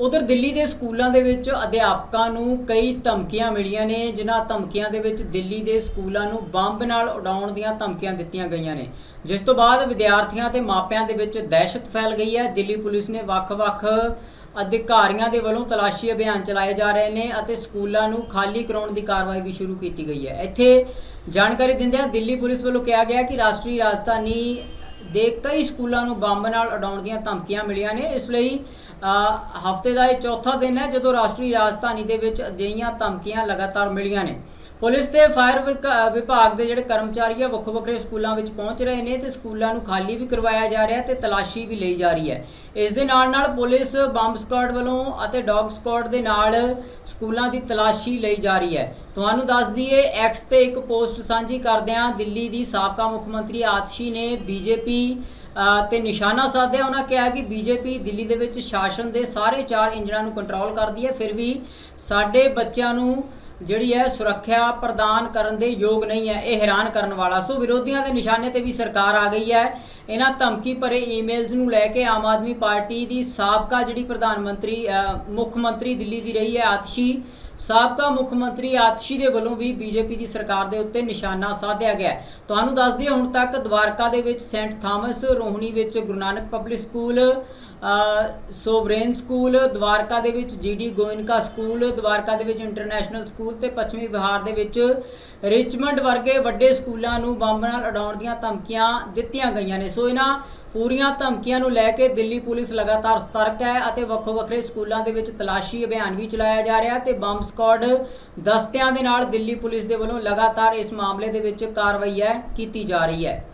ਉਧਰ ਦਿੱਲੀ ਦੇ ਸਕੂਲਾਂ ਦੇ ਵਿੱਚ ਅਧਿਆਪਕਾਂ ਨੂੰ ਕਈ ਧਮਕੀਆਂ ਮਿਲੀਆਂ ਨੇ, ਜਿਨ੍ਹਾਂ ਧਮਕੀਆਂ ਦੇ ਵਿੱਚ ਦਿੱਲੀ ਦੇ ਸਕੂਲਾਂ ਨੂੰ ਬੰਬ ਨਾਲ ਉਡਾਉਣ ਦੀਆਂ ਧਮਕੀਆਂ ਦਿੱਤੀਆਂ ਗਈਆਂ ਨੇ। ਜਿਸ ਤੋਂ ਬਾਅਦ ਵਿਦਿਆਰਥੀਆਂ ਤੇ ਮਾਪਿਆਂ ਦੇ ਵਿੱਚ ਦਹਿਸ਼ਤ ਫੈਲ ਗਈ ਹੈ। ਦਿੱਲੀ ਪੁਲਿਸ ਨੇ ਵੱਖ-ਵੱਖ ਅਧਿਕਾਰੀਆਂ ਦੇ ਵੱਲੋਂ ਤਲਾਸ਼ੀ ਅਭਿਆਨ ਚਲਾਏ ਜਾ ਰਹੇ ਨੇ ਅਤੇ ਸਕੂਲਾਂ ਨੂੰ ਖਾਲੀ ਕਰਾਉਣ ਦੀ ਕਾਰਵਾਈ ਵੀ ਸ਼ੁਰੂ ਕੀਤੀ ਗਈ ਹੈ। ਇੱਥੇ ਜਾਣਕਾਰੀ ਦਿੰਦਿਆਂ ਦਿੱਲੀ ਪੁਲਿਸ ਵੱਲੋਂ ਕਿਹਾ ਗਿਆ ਕਿ ਰਾਸ਼ਟਰੀ ਰਾਜਧਾਨੀ ਦੇ ਕਈ ਸਕੂਲਾਂ ਨੂੰ ਬੰਬ ਨਾਲ ਉਡਾਉਣ ਦੀਆਂ ਧਮਕੀਆਂ ਮਿਲੀਆਂ ਨੇ। ਇਸ ਲਈ ਹਫ਼ਤੇ ਦਾ ਇਹ ਚੌਥਾ ਦਿਨ ਹੈ ਜਦੋਂ ਰਾਸ਼ਟਰੀ ਰਾਜਧਾਨੀ ਦੇ ਵਿੱਚ ਅਜਿਹੀਆਂ ਧਮਕੀਆਂ ਲਗਾਤਾਰ ਮਿਲੀਆਂ ਨੇ। ਪੁਲਿਸ ਤੇ ਫਾਇਰ ਵਿਕ- ਵਿਭਾਗ ਦੇ ਜਿਹੜੇ ਕਰਮਚਾਰੀ ਆ ਵੱਖੋ ਵੱਖਰੇ ਸਕੂਲਾਂ ਵਿੱਚ ਪਹੁੰਚ ਰਹੇ ਨੇ ਤੇ ਸਕੂਲਾਂ ਨੂੰ ਖਾਲੀ ਵੀ ਕਰਵਾਇਆ ਜਾ ਰਿਹਾ ਤੇ ਤਲਾਸ਼ੀ ਵੀ ਲਈ ਜਾ ਰਹੀ ਹੈ। ਇਸ ਦੇ ਨਾਲ ਨਾਲ ਪੁਲਿਸ ਬੰਬ ਸਕਾਡ ਵੱਲੋਂ ਅਤੇ ਡੌਗ ਸਕਾਡ ਦੇ ਨਾਲ ਸਕੂਲਾਂ ਦੀ ਤਲਾਸ਼ੀ ਲਈ ਜਾ ਰਹੀ ਹੈ। ਤੁਹਾਨੂੰ ਦੱਸ ਦਈਏ ਐਕਸ ਤੇ ਇੱਕ ਪੋਸਟ ਸਾਂਝੀ ਕਰਦਿਆਂ ਦਿੱਲੀ ਦੀ ਸਾਬਕਾ ਮੁੱਖ ਮੰਤਰੀ ਆਤਸ਼ੀ ਨੇ ਬੀਜੇਪੀ ਅ, ਤੇ ਨਿਸ਼ਾਨਾ ਸਾਧਿਆ, ਉਹਨਾਂ ਕਿਹਾ ਕਿ ਬੀਜੇਪੀ ਦਿੱਲੀ ਦੇ ਵਿੱਚ ਸ਼ਾਸਨ ਦੇ ਸਾਰੇ ਚਾਰ ਇੰਜਣਾਂ ਨੂੰ ਕੰਟਰੋਲ ਕਰਦੀ ਹੈ, ਫਿਰ ਵੀ ਸਾਡੇ ਬੱਚਿਆਂ ਨੂੰ ਜਿਹੜੀ ਹੈ ਸੁਰੱਖਿਆ ਪ੍ਰਦਾਨ ਕਰਨ ਦੇ ਯੋਗ ਨਹੀਂ ਹੈ, ਇਹ ਹੈਰਾਨ ਕਰਨ ਵਾਲਾ। ਸੋ ਵਿਰੋਧੀਆਂ ਦੇ ਨਿਸ਼ਾਨੇ ਤੇ ਵੀ ਸਰਕਾਰ ਆ ਗਈ ਹੈ। ਇਹਨਾਂ ਧਮਕੀ ਭਰੇ ਈਮੇਲਸ ਨੂੰ ਲੈ ਕੇ ਆਮ ਆਦਮੀ ਪਾਰਟੀ ਦੀ ਸਾਬਕਾ ਜਿਹੜੀ ਪ੍ਰਧਾਨ ਮੰਤਰੀ ਮੁੱਖ ਮੰਤਰੀ ਦਿੱਲੀ ਦੀ ਰਹੀ ਹੈ, ਆਤਸ਼ੀ। ਸਾਬਕਾ ਮੁੱਖ ਮੰਤਰੀ ਆਤਸ਼ੀ ਦੇ ਵੱਲੋਂ ਵੀ ਬੀਜੇਪੀ ਦੀ ਸਰਕਾਰ ਦੇ ਉੱਤੇ ਨਿਸ਼ਾਨਾ ਸਾਧਿਆ ਗਿਆ ਤੁਹਾਨੂੰ ਦੱਸ ਦਈਏ, ਹੁਣ ਤੱਕ ਦਵਾਰਕਾ ਦੇ ਵਿੱਚ ਸੈਂਟ ਥਾਮਸ, ਰੋਹਣੀ ਵਿੱਚ Guru Nanak public school sovereign school, Dwarka ਦੇ ਵਿੱਚ ਜੀਡੀ ਗੋਇਨਕਾ ਸਕੂਲ, ਦਵਾਰਕਾ ਦੇ ਵਿੱਚ ਇੰਟਰਨੈਸ਼ਨਲ ਸਕੂਲ ਤੇ ਪੱਛਮੀ ਬਿਹਾਰ ਦੇ ਵਿੱਚ ਰਿਚਮੰਡ ਵਰਗੇ ਵੱਡੇ ਸਕੂਲਾਂ ਨੂੰ ਬੰਬ ਨਾਲ ਉਡਾਉਣ ਦੀਆਂ ਧਮਕੀਆਂ ਦਿੱਤੀਆਂ ਗਈਆਂ ਨੇ। ਸੋ ਇਹਨਾਂ ਪੂਰੀਆਂ ਧਮਕੀਆਂ ਨੂੰ ਲੈ ਕੇ ਦਿੱਲੀ ਪੁਲਿਸ ਲਗਾਤਾਰ ਸਤਰਕ ਹੈ ਅਤੇ ਵੱਖੋ ਵੱਖਰੇ ਸਕੂਲਾਂ ਦੇ ਵਿੱਚ ਤਲਾਸ਼ੀ ਅਭਿਆਨ ਵੀ ਚਲਾਇਆ ਜਾ ਰਿਹਾ ਤੇ ਬੰਬ ਸਕਾਡ ਦਸਤਿਆਂ ਦੇ ਨਾਲ ਦਿੱਲੀ ਪੁਲਿਸ ਦੇ ਵੱਲੋਂ ਲਗਾਤਾਰ ਇਸ ਮਾਮਲੇ ਦੇ ਵਿੱਚ ਕਾਰਵਾਈ ਹੈ, ਕੀਤੀ ਜਾ ਰਹੀ ਹੈ।